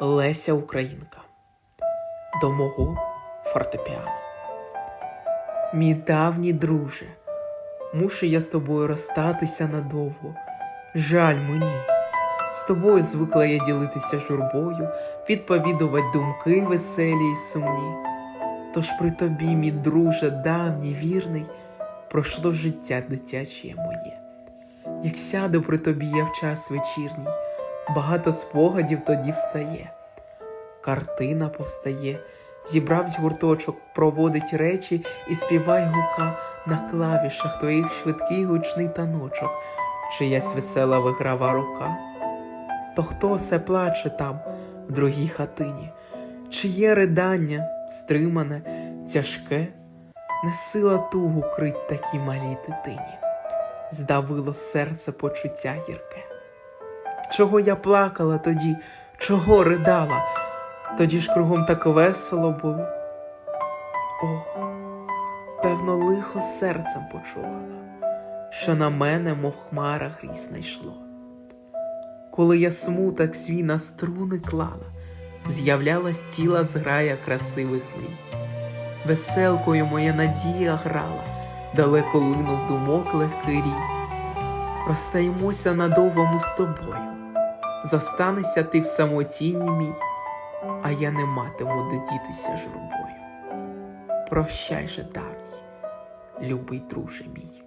Леся Українка до мого фортепіано. Мій давній друже, мушу я з тобою розстатися надовго. Жаль мені. З тобою звикла я ділитися журбою, відповідувати думки веселі й сумні. Тож при тобі, мій друже, давній вірний, пройшло життя дитяче моє. Як сяду при тобі я в час вечірній, багато спогадів тоді встає. Картина повстає, зібравсь гурточок, проводить речі і співай гука на клавішах твоїх швидкий гучний таночок, чиясь весела виграва рука. То хто се плаче там, в другій хатині? Чиє ридання, стримане, тяжке, не сила тугу крить такій малій дитині, здавило серце почуття гірке. Чого я плакала тоді, чого ридала? Тоді ж кругом так весело було. О, певно, лихо серцем почувала, що на мене, мов хмара грізна йшло. Коли я смуток свій на струни клала, з'являлась ціла зграя красивих мрій. Веселкою моя надія грала, далеко линув думок легкий рій. Розстаємося надовго з тобою, зостанешся ти в самотіні мій, а я не матиму де дітися журбою. Прощай же давній, любий друже мій.